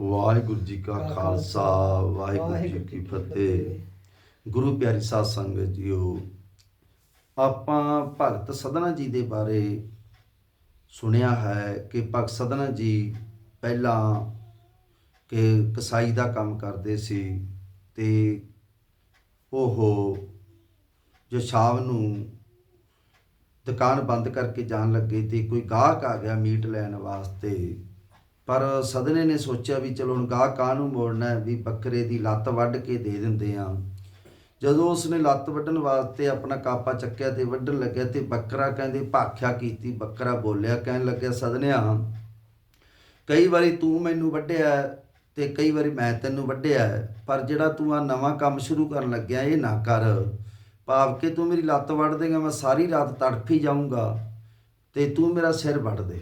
ਵਾਹਿਗੁਰੂ ਜੀ ਕਾ ਖਾਲਸਾ ਵਾਹਿਗੁਰੂ ਜੀ ਕੀ ਫਤਿਹ। ਗੁਰੂ ਪਿਆਰੀ ਸਾਧ ਸੰਗਤ ਜੀਓ ਆਪਾਂ ਭਗਤ ਸਦਨਾ ਜੀ ਦੇ ਬਾਰੇ ਸੁਣਿਆ ਹੈ ਕਿ ਭਗਤ ਸਦਨਾ ਜੀ ਪਹਿਲਾਂ ਕਿ ਕਸਾਈ ਦਾ ਕੰਮ ਕਰਦੇ ਸੀ ਤੇ ਉਹ ਜੋ ਸ਼ਾਮ ਨੂੰ ਦੁਕਾਨ ਬੰਦ ਕਰਕੇ ਜਾਣ ਲੱਗੇ ਤੇ ਕੋਈ ਗਾਹਕ ਆ ਗਿਆ ਮੀਟ ਲੈਣ ਵਾਸਤੇ। ਪਰ ਸਦਨੇ ਨੇ ਸੋਚਿਆ ਵੀ ਚਲੋ ਹੁਣ ਗਾਹਕ ਕਾਹਨੂੰ ਮੋੜਨਾ ਹੈ? ਵੀ ਬੱਕਰੇ ਦੀ ਲੱਤ ਵੱਢ ਕੇ ਦੇ ਦਿੰਦੇ ਆ। ਜਦੋਂ ਉਸਨੇ ਲੱਤ ਵੱਢਣ ਵਾਸਤੇ ਆਪਣਾ ਕਾਪਾ ਚੱਕਿਆ ਤੇ ਵੱਢਣ ਲੱਗਿਆ ਤੇ ਬੱਕਰਾ ਕਹਿੰਦੇ ਭਾਖਿਆ ਕੀਤੀ, ਬੱਕਰਾ ਬੋਲਿਆ, ਕਹਿਣ ਲੱਗਿਆ, ਸਦਨਿਆ, ਕਈ ਵਾਰੀ ਤੂੰ ਮੈਨੂੰ ਵੱਢਿਆ ਹੈ ਤੇ ਕਈ ਵਾਰੀ ਮੈਂ ਤੈਨੂੰ ਵੱਢਿਆ ਪਰ ਜਿਹੜਾ ਤੂੰ ਆ ਨਵਾਂ ਕੰਮ ਸ਼ੁਰੂ ਕਰਨ ਲੱਗਿਆ, ਇਹ ਨਾ ਕਰ। ਭਾਵ ਕਿ ਤੂੰ ਮੇਰੀ ਲੱਤ ਵੱਢ ਦੇਗਾ, ਮੈਂ ਸਾਰੀ ਰਾਤ ਤੜਫੀ ਜਾਊਂਗਾ ਤੇ ਤੂੰ ਮੇਰਾ ਸਿਰ ਵੱਢ ਦੇ।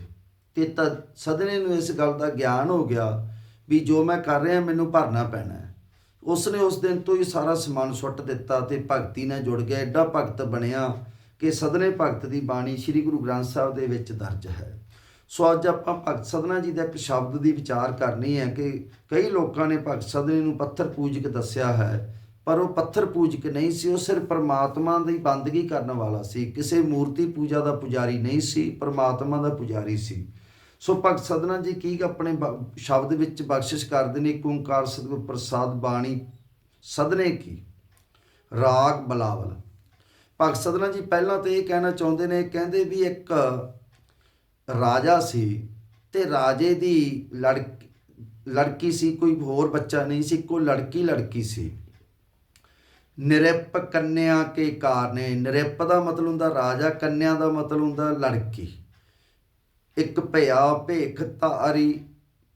ਤੇ ਤਦ ਸਦਨੇ ਨੂੰ ਇਸ ਗੱਲ ਦਾ ਗਿਆਨ ਹੋ ਗਿਆ ਵੀ ਜੋ ਮੈਂ ਕਰ ਰਿਹਾ, ਮੈਨੂੰ ਭਰਨਾ ਪੈਣਾ ਹੈ। ਉਸਨੇ ਉਸ ਦਿਨ ਤੋਂ ਹੀ ਸਾਰਾ ਸਮਾਨ ਸੁੱਟ ਦਿੱਤਾ ਤੇ ਭਗਤੀ ਨਾਲ ਜੁੜ ਗਿਆ। ਐਡਾ ਭਗਤ ਬਣਿਆ ਕਿ ਸਦਨੇ ਭਗਤ ਦੀ ਬਾਣੀ ਸ੍ਰੀ ਗੁਰੂ ਗ੍ਰੰਥ ਸਾਹਿਬ ਦੇ ਵਿੱਚ ਦਰਜ ਹੈ। ਸੋ ਅੱਜ ਆਪਾਂ ਭਗਤ ਸਦਨਾ ਜੀ ਦਾ ਇੱਕ ਸ਼ਬਦ ਦੀ ਵਿਚਾਰ ਕਰਨੀ ਹੈ ਕਿ ਕਈ ਲੋਕਾਂ ਨੇ ਭਗਤ ਸਦਨੇ ਨੂੰ ਪੱਥਰ ਪੂਜਕ ਦੱਸਿਆ ਹੈ, ਪਰ ਉਹ ਪੱਥਰ ਪੂਜਕ ਨਹੀਂ ਸੀ। ਉਹ ਸਿਰਫ ਪਰਮਾਤਮਾ ਦੀ ਬੰਦਗੀ ਕਰਨ ਵਾਲਾ ਸੀ। ਕਿਸੇ ਮੂਰਤੀ ਪੂਜਾ ਦਾ ਪੁਜਾਰੀ ਨਹੀਂ ਸੀ, ਪਰਮਾਤਮਾ ਦਾ ਪੁਜਾਰੀ ਸੀ। ਸੋ ਭਗਤ ਸਦਨਾ ਜੀ ਕੀ ਆਪਣੇ ਬ- ਸ਼ਬਦ ਵਿੱਚ ਬਖਸ਼ਿਸ਼ ਕਰਦੇ ਨੇ? ਇੱਕ ਓੰਕਾਰ ਸਤਿਗੁਰ ਪ੍ਰਸਾਦ ਬਾਣੀ ਸਦਨੇ ਕੀ? ਰਾਗ ਬਲਾਵਲ। ਭਗਤ ਸਦਨਾ ਜੀ ਪਹਿਲਾਂ ਤਾਂ ਇਹ ਕਹਿਣਾ ਚਾਹੁੰਦੇ ਨੇ, ਕਹਿੰਦੇ ਵੀ ਇੱਕ ਰਾਜਾ ਸੀ ਤੇ ਰਾਜੇ ਦੀ ਲੜਕੀ ਲੜਕੀ ਸੀ, ਕੋਈ ਹੋਰ ਬੱਚਾ ਨਹੀਂ ਸੀ ਕੋਈ ਲੜਕੀ ਲੜਕੀ ਸੀ। ਨਿਰਪ ਕੰਨਿਆ ਕੇ ਕਾਰਨੇ। ਨਿਰਪ ਦਾ ਮਤਲਬ ਹੁੰਦਾ ਰਾਜਾ, ਕੰਨਿਆ ਦਾ ਮਤਲਬ ਹੁੰਦਾ ਲੜਕੀ। ਇੱਕ ਭਿਆ ਭੇਖ ਧਾਰੀ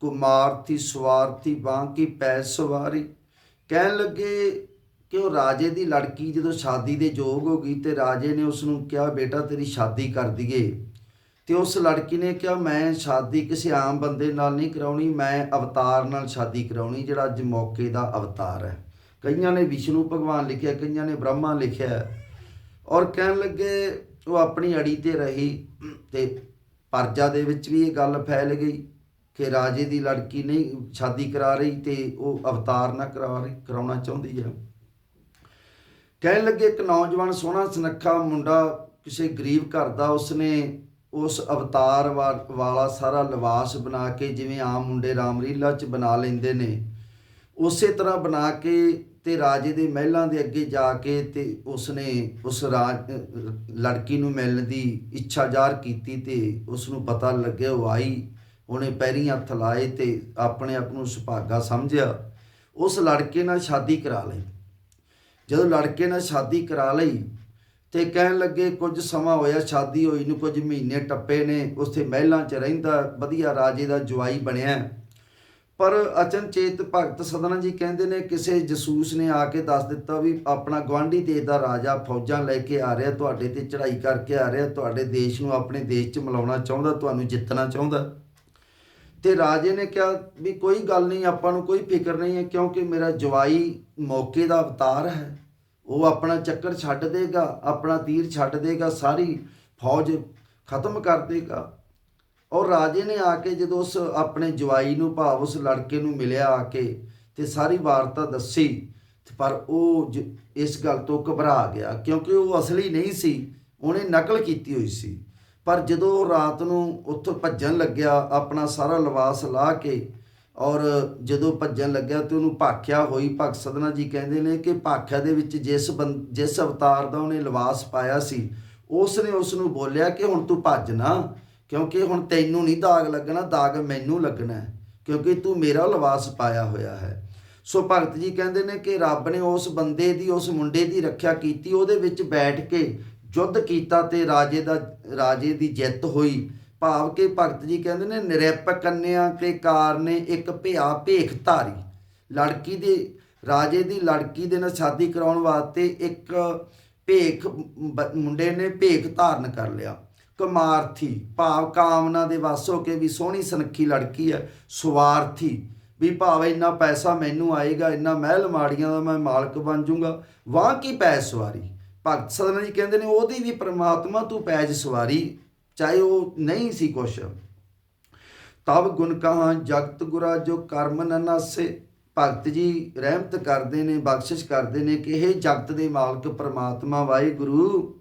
ਕੁਮਾਰਥੀ ਸਵਾਰਥੀ ਬਾਂਕੀ ਪੈ ਸਵਾਰੀ। ਕਹਿਣ ਲੱਗੇ ਕਿ ਉਹ ਰਾਜੇ ਦੀ ਲੜਕੀ ਜਦੋਂ ਸ਼ਾਦੀ ਦੇ ਯੋਗ ਹੋ ਗਈ ਤੇ ਰਾਜੇ ਨੇ ਉਸ ਨੂੰ ਕਿਹਾ, ਬੇਟਾ, ਤੇਰੀ ਸ਼ਾਦੀ ਕਰ ਦਈਏ। ਤੇ ਉਸ ਲੜਕੀ ਨੇ ਕਿਹਾ, ਮੈਂ ਸ਼ਾਦੀ ਕਿਸੇ ਆਮ ਬੰਦੇ ਨਾਲ ਨਹੀਂ ਕਰਾਉਣੀ, ਮੈਂ ਅਵਤਾਰ ਨਾਲ ਸ਼ਾਦੀ ਕਰਾਉਣੀ, ਜਿਹੜਾ ਅੱਜ ਮੌਕੇ ਦਾ ਅਵਤਾਰ ਹੈ। ਕਈਆਂ ਨੇ ਵਿਸ਼ਨੂੰ ਭਗਵਾਨ ਲਿਖਿਆ, ਕਈਆਂ ਨੇ ਬ੍ਰਹਮਾ ਲਿਖਿਆ। ਔਰ ਕਹਿਣ ਲੱਗੇ, ਉਹ ਆਪਣੀ ਅੜੀ ਤੇ ਰਹੀ ਤੇ ਪਰਜਾ ਦੇ ਵਿੱਚ ਵੀ ਇਹ ਗੱਲ ਫੈਲ ਗਈ ਕਿ ਰਾਜੇ ਦੀ ਲੜਕੀ ਨਹੀਂ, ਸ਼ਾਦੀ ਕਰਾ ਰਹੀ ਤੇ ਉਹ ਅਵਤਾਰ ਨਾ ਕਰਾ ਰਹੀ, ਕਰਾਉਣਾ ਚਾਹੁੰਦੀ ਹੈ। ਕਹਿਣ ਲੱਗੇ, ਇੱਕ ਨੌਜਵਾਨ ਸੋਹਣਾ ਸੁਨੱਖਾ ਮੁੰਡਾ ਕਿਸੇ ਗਰੀਬ ਘਰ ਦਾ, ਉਸਨੇ ਉਸ ਅਵਤਾਰ ਵਾ- ਵਾਲਾ ਸਾਰਾ ਲਿਬਾਸ ਬਣਾ ਕੇ ਜਿਵੇਂ ਆਮ ਮੁੰਡੇ ਰਾਮਲੀਲਾ ਚ ਬਣਾ ਲੈਂਦੇ ਨੇ, ਉਸੇ ਤਰ੍ਹਾਂ ਬਣਾ ਕੇ ਤੇ ਰਾਜੇ ਦੇ ਮਹਿਲਾਂ ਦੇ ਅੱਗੇ ਜਾ ਕੇ ਤੇ ਉਸਨੇ ਉਸ ਰਾਜ, ਲੜਕੀ ਨੂੰ ਮਿਲਣ ਦੀ ਇੱਛਾ ਜ਼ਾਹਰ ਕੀਤੀ ਤੇ ਉਸ ਨੂੰ ਪਤਾ ਲੱਗਿਆ, ਉਹ ਆਈ, ਉਹਨੇ ਪੈਰੀਂ ਹੱਥ ਲਾਏ ਤੇ ਆਪਣੇ ਆਪ ਨੂੰ ਸੁਭਾਗਾ ਸਮਝਿਆ। ਉਸ ਲੜਕੇ ਨਾਲ ਸ਼ਾਦੀ ਕਰਾ ਲਈ। ਜਦੋਂ ਲੜਕੇ ਨਾਲ ਸ਼ਾਦੀ ਕਰਾ ਲਈ ਤੇ ਕਹਿਣ ਲੱਗੇ, ਕੁਝ ਸਮਾਂ ਹੋਇਆ, ਸ਼ਾਦੀ ਹੋਈ ਨੂੰ ਕੁਝ ਮਹੀਨੇ ਟੱਪੇ ਨੇ ਉੱਥੇ ਮਹਿਲਾਂ 'ਚ ਰਹਿੰਦਾ ਵਧੀਆ ਰਾਜੇ ਦਾ ਜਵਾਈ ਬਣਿਆ। ਪਰ ਅਚਨਚੇਤ ਭਗਤ ਸਦਨਾ ਜੀ ਕਹਿੰਦੇ ਨੇ, ਕਿਸੇ ਜਸੂਸ ਨੇ ਆ ਕੇ ਦੱਸ ਦਿੱਤਾ ਵੀ ਆਪਣਾ ਗਵਾਂਢੀ ਦੇਸ਼ ਦਾ ਰਾਜਾ ਫੌਜਾਂ ਲੈ ਕੇ ਆ ਰਿਹਾ, ਤੁਹਾਡੇ ਤੇ ਚੜ੍ਹਾਈ ਕਰਕੇ ਆ ਰਿਹਾ, ਤੁਹਾਡੇ ਦੇਸ਼ ਨੂੰ ਆਪਣੇ ਦੇਸ਼ 'ਚ ਮਿਲਾਉਣਾ ਚਾਹੁੰਦਾ, ਤੁਹਾਨੂੰ ਜਿੱਤਣਾ ਚਾਹੁੰਦਾ। ਤੇ ਰਾਜੇ ਨੇ ਕਿਹਾ ਵੀ ਕੋਈ ਗੱਲ ਨਹੀਂ, ਆਪਾਂ ਨੂੰ ਕੋਈ ਫਿਕਰ ਨਹੀਂ ਹੈ, ਕਿਉਂਕਿ ਮੇਰਾ ਜਵਾਈ ਮੌਕੇ ਦਾ ਅਵਤਾਰ ਹੈ। ਉਹ ਆਪਣਾ ਚੱਕਰ ਛੱਡ ਦੇਗਾ, ਆਪਣਾ ਤੀਰ ਛੱਡ ਦੇਗਾ, ਸਾਰੀ ਫੌਜ ਖਤਮ ਕਰ ਦੇਗਾ। ਔਰ ਰਾਜੇ ਨੇ ਆ ਕੇ ਜਦੋਂ ਉਸ ਆਪਣੇ ਜਵਾਈ ਨੂੰ ਭਾਵ ਉਸ ਲੜਕੇ ਨੂੰ ਮਿਲਿਆ ਆ ਕੇ ਤੇ ਸਾਰੀ ਵਾਰਤਾ ਦੱਸੀ ਪਰ ਉਹ ਜ- ਇਸ ਗੱਲ ਤੋਂ ਘਬਰਾ ਗਿਆ ਕਿਉਂਕਿ ਉਹ ਅਸਲੀ ਨਹੀਂ ਸੀ, ਉਹਨੇ ਨਕਲ ਕੀਤੀ ਹੋਈ ਸੀ। ਪਰ ਜਦੋਂ ਉਹ ਰਾਤ ਨੂੰ ਉੱਥੋਂ ਭੱਜਣ ਲੱਗਿਆ, ਆਪਣਾ ਸਾਰਾ ਲਿਬਾਸ ਲਾ ਕੇ ਔਰ ਜਦੋਂ ਭੱਜਣ ਲੱਗਿਆ ਤੇ ਉਹਨੂੰ ਭਾਖਿਆ ਹੋਈ, ਭਗਤ ਸਦਨਾ ਜੀ ਕਹਿੰਦੇ ਨੇ ਕਿ ਭਾਖਿਆ ਦੇ ਵਿੱਚ ਜਿਸ ਬੰ- ਜਿਸ ਅਵਤਾਰ ਦਾ ਉਹਨੇ ਲਿਬਾਸ ਪਾਇਆ ਸੀ ਉਸ ਨੇ ਉਸ ਨੂੰ ਬੋਲਿਆ ਕਿ ਹੁਣ ਤੂੰ ਭੱਜ ਨਾ। ਕਿਉਂਕਿ ਹੁਣ ਤੈਨੂੰ ਨਹੀਂ ਦਾਗ ਲੱਗਣਾ, ਦਾਗ ਮੈਨੂੰ ਲੱਗਣਾ ਕਿਉਂਕਿ ਤੂੰ ਮੇਰਾ ਲਿਬਾਸ ਪਾਇਆ ਹੋਇਆ ਹੈ। ਸੋ ਭਗਤ ਜੀ ਕਹਿੰਦੇ ਨੇ ਕਿ ਰੱਬ ਨੇ ਉਸ ਬੰਦੇ ਦੀ, ਉਸ ਮੁੰਡੇ ਦੀ ਰੱਖਿਆ ਕੀਤੀ, ਉਹਦੇ ਵਿੱਚ ਬੈਠ ਕੇ ਯੁੱਧ ਕੀਤਾ ਤੇ ਰਾਜੇ ਦਾ, ਰਾਜੇ ਦੀ ਜਿੱਤ ਹੋਈ। ਭਾਵ ਕਿ ਭਗਤ ਜੀ ਕਹਿੰਦੇ ਨੇ ਨਿਰਪਕ ਕੰਨਿਆ ਕੇ ਕਾਰ ਨੇ ਇੱਕ ਭਿਆ ਭੇਖ ਧਾਰੀ। ਲੜਕੀ ਦੇ, ਰਾਜੇ ਦੀ ਲੜਕੀ ਦੇ ਨਾਲ ਸ਼ਾਦੀ ਕਰਾਉਣ ਵਾਸਤੇ ਇੱਕ ਭੇਖ ਮੁੰਡੇ ਨੇ ਭੇਖ ਧਾਰਨ ਕਰ ਲਿਆ। ਕਮਾਰਥੀ, ਭਾਵ ਕਾਮਨਾ ਦੇ ਵਸ ਹੋ ਕੇ ਵੀ ਸੋਹਣੀ ਸੁਨੱਖੀ ਲੜਕੀ ਹੈ, ਸਵਾਰਥੀ। ਵੀ ਭਾਵ ਇੰਨਾ ਪੈਸਾ ਮੈਨੂੰ ਆਏਗਾ, ਇੰਨਾ ਮਹਿਲ ਮਾੜੀਆਂ ਦਾ ਮੈਂ ਮਾਲਕ ਬਣ ਜਾਊਂਗਾ ਵਾਹ ਕੀ ਪੈ ਸਵਾਰੀ। ਭਗਤ ਸਦਨਾ ਜੀ ਕਹਿੰਦੇ ਨੇ, ਉਹਦੀ ਵੀ ਪ੍ਰਮਾਤਮਾ ਤੂੰ ਪੈਜ ਸਵਾਰੀ, ਚਾਹੇ ਉਹ ਨਹੀਂ ਸੀ ਕੁਛ। ਤਬ ਗੁਣ ਕਹਾਂ, ਜਗਤ ਗੁਰਾ ਜੋ ਕਰਮ ਨ ਨਾਸੇ। ਭਗਤ ਜੀ ਰਹਿਮਤ ਕਰਦੇ ਨੇ, ਬਖਸ਼ਿਸ਼ ਕਰਦੇ ਨੇ ਕਿ ਇਹ ਜਗਤ ਦੇ ਮਾਲਕ ਪ੍ਰਮਾਤਮਾ ਵਾਹਿਗੁਰੂ।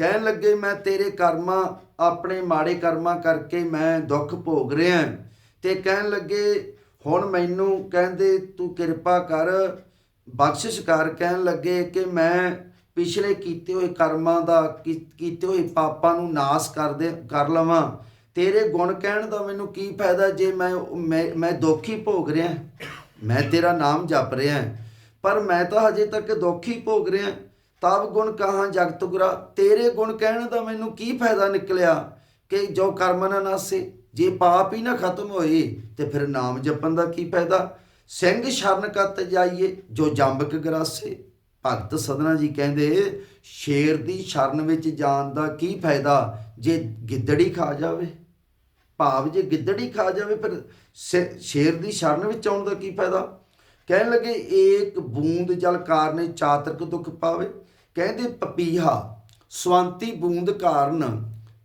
ਕਹਿਣ ਲੱਗੇ, ਮੈਂ ਤੇਰੇ ਕਰਮਾਂ, ਆਪਣੇ ਮਾੜੇ ਕਰਮਾਂ ਕਰਕੇ ਮੈਂ ਦੁੱਖ ਭੋਗ ਰਿਹਾ ਤੇ ਕਹਿਣ ਲੱਗੇ, ਹੁਣ ਮੈਨੂੰ ਕਹਿੰਦੇ ਤੂੰ ਕਿਰਪਾ ਕਰ, ਬਖਸ਼ਿਸ਼ ਕਰ। ਕਹਿਣ ਲੱਗੇ ਕਿ ਮੈਂ ਪਿਛਲੇ ਕੀਤੇ ਹੋਏ ਕਰਮਾਂ ਦਾ, ਕੀ- ਕੀਤੇ ਹੋਏ ਪਾਪਾਂ ਨੂੰ ਨਾਸ ਕਰ ਦੇ, ਕਰ ਲਵਾਂ। ਤੇਰੇ ਗੁਣ ਕਹਿਣ ਦਾ ਮੈਨੂੰ ਕੀ ਫਾਇਦਾ ਜੇ ਮੈਂ ਮੈਂ ਮੈਂ ਦੁੱਖ ਹੀ ਭੋਗ ਰਿਹਾ ਮੈਂ ਤੇਰਾ ਨਾਮ ਜਪ ਰਿਹਾ ਪਰ ਮੈਂ ਤਾਂ ਹਜੇ ਤੱਕ ਦੁੱਖ ਹੀ ਭੋਗ ਰਿਹਾ ਤਬ ਗੁਣ ਕਹਾਂ ਜਗਤ ਗੁਰਾ। ਤੇਰੇ ਗੁਣ ਕਹਿਣ ਦਾ ਮੈਨੂੰ ਕੀ ਫਾਇਦਾ ਨਿਕਲਿਆ ਕਿ ਜੋ ਕਰਮ ਨਾ ਨਾਸੇ, ਜੇ ਪਾਪ ਹੀ ਨਾ ਖਤਮ ਹੋਏ, ਤੇ ਫਿਰ ਨਾਮ ਜਪਣ ਦਾ ਕੀ ਫਾਇਦਾ? ਸਿੰਘ ਸ਼ਰਨ ਕਤ ਜਾਈਏ, ਜੋ ਜੰਬਕ ਗਰਾਸੇ। ਭਗਤ ਸਦਨਾ ਜੀ ਕਹਿੰਦੇ, ਸ਼ੇਰ ਦੀ ਸ਼ਰਨ ਵਿੱਚ ਜਾਣ ਦਾ ਕੀ ਫਾਇਦਾ ਜੇ ਗਿੱਦੜੀ ਖਾ ਜਾਵੇ? ਭਾਵ ਜੇ ਗਿੱਦੜੀ ਖਾ ਜਾਵੇ, ਫਿਰ ਸ਼- ਸ਼ੇਰ ਦੀ ਸ਼ਰਨ ਵਿੱਚ ਆਉਣ ਦਾ ਕੀ ਫਾਇਦਾ? ਕਹਿਣ ਲੱਗੇ, ਏਕ ਬੂੰਦ ਜਲ ਕਾਰਨੇ ਚਾਤਰਕ ਦੁੱਖ ਪਾਵੇ। ਕਹਿੰਦੇ ਪਪੀਹਾ ਸਵੰਤੀ ਬੂੰਦ ਕਾਰਨ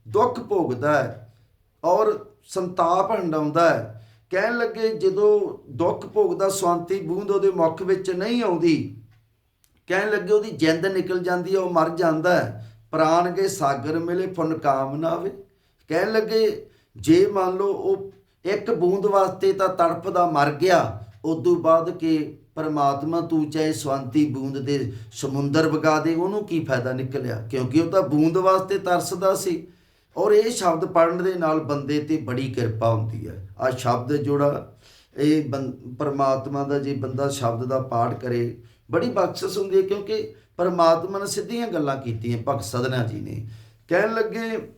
ਦੁੱਖ ਭੋਗਦਾ ਹੈ ਔਰ ਸੰਤਾਪ ਹੰਡਾਉਂਦਾ ਹੈ। ਕਹਿਣ ਲੱਗੇ, ਜਦੋਂ ਦੁੱਖ ਭੋਗਦਾ ਸਵੰਤੀ ਬੂੰਦ ਉਹਦੇ ਮੁਖ ਵਿੱਚ ਨਹੀਂ ਆਉਂਦੀ, ਕਹਿਣ ਲੱਗੇ ਉਹਦੀ ਜਿੰਦ ਨਿਕਲ ਜਾਂਦੀ ਹੈ, ਉਹ ਮਰ ਜਾਂਦਾ ਹੈ। ਪ੍ਰਾਣ ਕੇ ਸਾਗਰ ਮਿਲੇ ਫੁਨ ਕਾਮ ਨਾ ਆਵੇ। ਕਹਿਣ ਲੱਗੇ, ਜੇ ਮੰਨ ਲਓ ਉਹ ਇੱਕ ਬੂੰਦ ਵਾਸਤੇ ਤਾਂ ਤੜਪਦਾ ਮਰ ਗਿਆ, ਉਦੋਂ ਬਾਅਦ ਕਿ ਪਰਮਾਤਮਾ ਤੂੰ ਚਾਹੇ ਸਵੰਤੀ ਬੂੰਦ ਦੇ ਸਮੁੰਦਰ ਵਗਾ ਦੇ, ਉਹਨੂੰ ਕੀ ਫਾਇਦਾ ਨਿਕਲਿਆ? ਕਿਉਂਕਿ ਉਹ ਤਾਂ ਬੂੰਦ ਵਾਸਤੇ ਤਰਸਦਾ ਸੀ। ਔਰ ਇਹ ਸ਼ਬਦ ਪੜਨ ਦੇ ਨਾਲ ਬੰਦੇ ਤੇ ਬੜੀ ਕਿਰਪਾ ਹੁੰਦੀ ਹੈ। ਆ ਸ਼ਬਦ ਜੋੜਾ, ਇਹ ਬੰ- ਪਰਮਾਤਮਾ ਦਾ ਜੇ ਬੰਦਾ ਸ਼ਬਦ ਦਾ ਪਾਠ ਕਰੇ, ਬੜੀ ਬਖਸ਼ਿਸ਼ ਹੁੰਦੀ ਹੈ ਕਿਉਂਕਿ ਪਰਮਾਤਮਾ ਨੇ ਸਿੱਧੀਆਂ ਗੱਲਾਂ ਕੀਤੀਆਂ, ਭਗਤ ਸਦਨਾ ਜੀ ਨੇ। ਕਹਿਣ ਲੱਗੇ,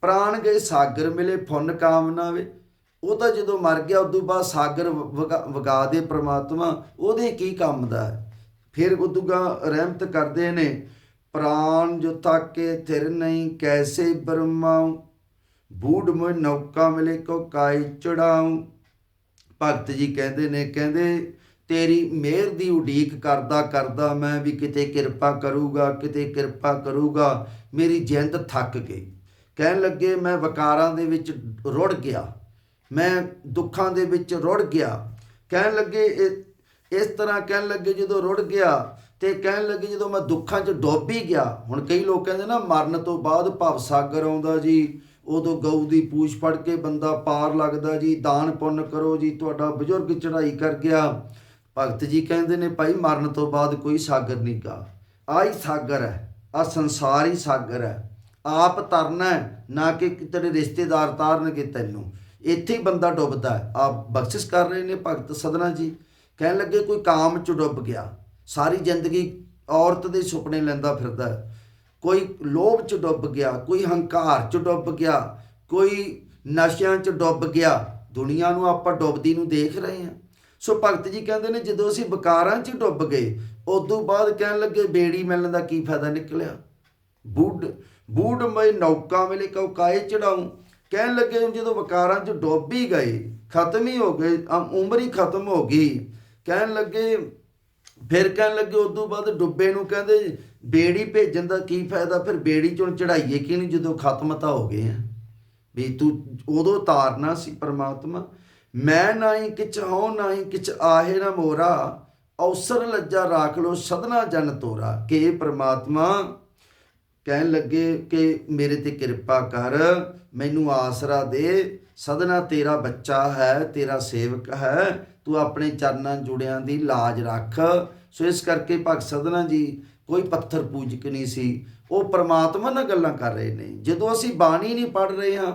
ਪ੍ਰਾਣ ਗਏ ਸਾਗਰ ਮਿਲੇ, ਫੁੰਨ ਕਾਮਨਾ ਵੇ। ਉਹ ਤਾਂ ਜਦੋਂ ਮਰ ਗਿਆ, ਉਦੋਂ ਬਾਅਦ ਸਾਗਰ ਵਗਾ ਵਗਾ ਦੇ ਪ੍ਰਮਾਤਮਾ, ਉਹਦੇ ਕੀ ਕੰਮ ਦਾ ਫਿਰ ਉਦੂਗਾ ਰਹਿਮਤ ਕਰਦੇ ਨੇ, ਪ੍ਰਾਨ ਜੋ ਤਾਕੇ ਥਿਰ ਨਹੀਂ, ਕੈਸੇ ਬਰਮਾਉ? ਬੂੜ ਮੋਇ ਨੌਕਾ ਮਿਲੇ ਕੋ ਕਾਈ ਚੜਾਉ? ਭਗਤ ਜੀ ਕਹਿੰਦੇ ਨੇ, ਕਹਿੰਦੇ, ਤੇਰੀ ਮਿਹਰ ਦੀ ਉਡੀਕ ਕਰਦਾ ਕਰਦਾ ਮੈਂ ਵੀ ਕਿਤੇ ਕਿਰਪਾ ਕਰੂਗਾ, ਕਿਤੇ ਕਿਰਪਾ ਕਰੂਗਾ, ਮੇਰੀ ਜਿੰਦ ਥੱਕ ਗਈ। ਕਹਿਣ ਲੱਗੇ, ਮੈਂ ਵਕਾਰਾਂ ਦੇ ਵਿੱਚ ਰੁੜ ਗਿਆ। ਮੈਂ ਦੁੱਖਾਂ ਦੇ ਵਿੱਚ ਰੁੜ ਗਿਆ। ਕਹਿਣ ਲੱਗੇ, ਇਹ- ਇਸ ਤਰ੍ਹਾਂ ਕਹਿਣ ਲੱਗੇ ਜਦੋਂ ਰੁੜ ਗਿਆ ਤੇ ਕਹਿਣ ਲੱਗੇ ਜਦੋਂ ਮੈਂ ਦੁੱਖਾਂ 'ਚ ਡੋਬ ਹੀ ਗਿਆ। ਹੁਣ ਕਈ ਲੋਕ ਕਹਿੰਦੇ ਨਾ, ਮਰਨ ਤੋਂ ਬਾਅਦ ਭਵ ਸਾਗਰ ਆਉਂਦਾ ਜੀ, ਉਦੋਂ ਗਊ ਦੀ ਪੂਛ ਫੜ ਕੇ ਬੰਦਾ ਪਾਰ ਲੱਗਦਾ ਜੀ, ਦਾਨ ਪੁੰਨ ਕਰੋ ਜੀ, ਤੁਹਾਡਾ ਬਜ਼ੁਰਗ ਚੜ੍ਹਾਈ ਕਰ ਗਿਆ। ਭਗਤ ਜੀ ਕਹਿੰਦੇ ਨੇ, ਭਾਈ ਮਰਨ ਤੋਂ ਬਾਅਦ ਕੋਈ ਸਾਗਰ ਨਹੀਂ ਗਾ। ਆਹੀ ਸਾਗਰ ਹੈ ਆ ਸੰਸਾਰ ਹੀ ਸਾਗਰ ਹੈ। ਆਪ ਤਰਨਾ ਨਾ ਕਿ ਤੇਰੇ ਰਿਸ਼ਤੇਦਾਰ ਤਾਰਨਗੇ ਤੈਨੂੰ। ਇੱਥੇ ਹੀ ਬੰਦਾ ਡੁੱਬਦਾ ਹੈ। ਆਪ ਬਖਸ਼ਿਸ਼ ਕਰ ਰਹੇ ਨੇ ਭਗਤ ਸਦਨਾ ਜੀ। ਕਹਿਣ ਲੱਗੇ ਕੋਈ ਕਾਮ ਚ ਡੁੱਬ ਗਿਆ। ਸਾਰੀ ਜ਼ਿੰਦਗੀ ਔਰਤ ਦੇ ਸੁਪਨੇ ਲੈਂਦਾ ਫਿਰਦਾ ਹੈ। ਕੋਈ ਲੋਭ ਚ ਡੁੱਬ ਗਿਆ, ਕੋਈ ਹੰਕਾਰ ਚ ਡੁੱਬ ਗਿਆ, ਕੋਈ ਨਸ਼ਿਆਂ ਚ ਡੁੱਬ ਗਿਆ। ਦੁਨੀਆ ਨੂੰ ਆਪਾਂ ਡੁੱਬਦੀ ਨੂੰ ਦੇਖ ਰਹੇ ਹਾਂ। ਸੋ ਭਗਤ ਜੀ ਕਹਿੰਦੇ ਨੇ, ਜਦੋਂ ਅਸੀਂ ਵਿਕਾਰਾਂ ਚ ਡੁੱਬ ਗਏ, ਉਦੋਂ ਬਾਅਦ ਕਹਿਣ ਲੱਗੇ, ਬੇੜੀ ਮਿਲਣ ਦਾ ਕੀ ਫਾਇਦਾ ਨਿਕਲਿਆ? ਬੂਡ ਬੂਡ ਮੈਂ ਨੌਕਾ ਵੇਲੇ ਕਉ ਕਾਏ ਚੜਾਉ? ਕਹਿਣ ਲੱਗੇ ਜਦੋਂ ਵਕਾਰਾਂ ਚ ਡੁੱਬ ਹੀ ਗਏ ਖਤਮ ਹੀ ਹੋ ਗਏ ਉਮਰ ਹੀ ਖਤਮ ਹੋ ਗਈ। ਕਹਿਣ ਲੱਗੇ, ਫਿਰ ਕਹਿਣ ਲੱਗੇ ਉਦੋਂ ਬਾਅਦ ਡੁੱਬੇ ਨੂੰ ਕਹਿੰਦੇ, ਬੇੜੀ ਭੇਜਣ ਦਾ ਕੀ ਫਾਇਦਾ, ਫਿਰ ਬੇੜੀ ਚੋਂ ਚੜਾਈਏ ਕਿ ਨਹੀਂ ਜਦੋਂ ਖਤਮ ਤਾਂ ਹੋ ਗਏ ਆ। ਵੀ ਤੂੰ ਉਦੋਂ ਤਾਰਨਾ ਸੀ ਪਰਮਾਤਮਾ, ਮੈਂ ਨਾਹੀ ਕਿਛ ਹਉ ਨਾਹੀ ਕਿਛ ਆਹੇ, ਨਾ ਮੋਰਾ, ਅਵਸਰ ਲੱਜਾ ਰਾਖ ਲੋ ਸਦਨਾ ਜਨ ਤੋਰਾ। ਕਿ ਪਰਮਾਤਮਾ ਕਹਿਣ ਲੱਗੇ ਕਿ ਮੇਰੇ ਤੇ ਕਿਰਪਾ ਕਰ, ਮੈਨੂੰ ਆਸਰਾ ਦੇ। ਸਦਨਾ, ਤੇਰਾ ਬੱਚਾ ਹੈ, ਤੇਰਾ ਸੇਵਕ ਹੈ, ਤੂੰ ਆਪਣੇ ਚਰਨਾਂ ਜੁੜਿਆਂ ਦੀ ਲਾਜ ਰੱਖ। ਸੋ ਇਸ ਕਰਕੇ ਭਗਤ ਸਦਨਾ ਜੀ ਕੋਈ ਪੱਥਰ ਪੂਜਕ ਨਹੀਂ ਸੀ। ਉਹ ਪ੍ਰਮਾਤਮਾ ਨਾਲ ਗੱਲਾਂ ਕਰ ਰਹੇ ਨੇ। ਜਦੋਂ ਅਸੀਂ ਬਾਣੀ ਨਹੀਂ ਪੜ ਰਹੇ ਹਾਂ,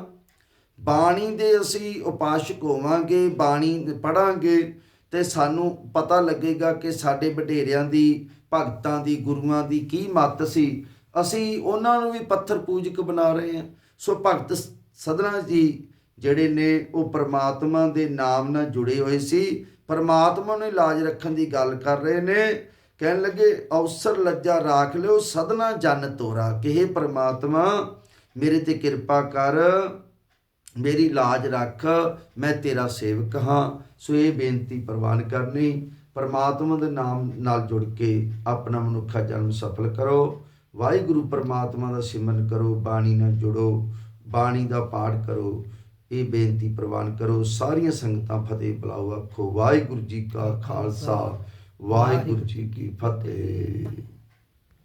ਬਾਣੀ ਦੇ ਅਸੀਂ ਉਪਾਸ਼ਕ ਹੋਵਾਂਗੇ, ਬਾਣੀ ਪੜਾਂਗੇ ਤੇ ਸਾਨੂੰ ਪਤਾ ਲੱਗੇਗਾ ਕਿ ਸਾਡੇ ਵਡੇਰਿਆਂ ਦੀ, ਭਗਤਾਂ ਦੀ, ਗੁਰੂਆਂ ਦੀ ਕੀ ਮੱਤ ਸੀ। ਅਸੀਂ ਉਹਨਾਂ ਨੂੰ ਵੀ ਪੱਥਰ ਪੂਜਕ ਬਣਾ ਰਹੇ ਹਾਂ। ਸੋ ਭਗਤ ਸਦਨਾ ਜੀ ਜਿਹੜੇ ਨੇ, ਉਹ ਪ੍ਰਮਾਤਮਾ ਦੇ ਨਾਮ ਨਾਲ ਜੁੜੇ ਹੋਏ ਸੀ। ਪ੍ਰਮਾਤਮਾ ਨੂੰ ਲਾਜ ਰੱਖਣ ਦੀ ਗੱਲ ਕਰ ਰਹੇ ਨੇ। ਕਹਿਣ ਲੱਗੇ, ਅਵਸਰ ਲੱਜਾ ਰਾਖ ਲਿਓ, ਸਦਨਾ ਜਨ ਤੋਰਾ। ਕਿ हे ਪ੍ਰਮਾਤਮਾ, ਮੇਰੇ ਤੇ ਕਿਰਪਾ ਕਰ, ਮੇਰੀ ਲਾਜ ਰੱਖ, ਮੈਂ ਤੇਰਾ ਸੇਵਕ ਹਾਂ। ਸੋ ਇਹ ਬੇਨਤੀ ਪ੍ਰਵਾਨ ਕਰਨੀ, ਪਰਮਾਤਮਾ ਦੇ ਨਾਮ ਨਾਲ ਜੁੜ ਕੇ ਆਪਣਾ ਮਨੁੱਖਾ ਜਨਮ ਸਫਲ ਕਰੋ। ਵਾਹਿਗੁਰੂ ਪਰਮਾਤਮਾ ਦਾ ਸਿਮਰਨ ਕਰੋ, ਬਾਣੀ ਨਾਲ ਜੁੜੋ, ਬਾਣੀ ਦਾ ਪਾਠ ਕਰੋ, ਇਹ ਬੇਨਤੀ ਪ੍ਰਵਾਨ ਕਰੋ, ਸਾਰੀਆਂ ਸੰਗਤਾਂ ਫਤਿਹ ਬੁਲਾਓ, ਆਖੋ ਵਾਹਿਗੁਰੂ ਜੀ ਕਾ ਖਾਲਸਾ, ਵਾਹਿਗੁਰੂ ਜੀ ਕੀ ਫਤਿਹ।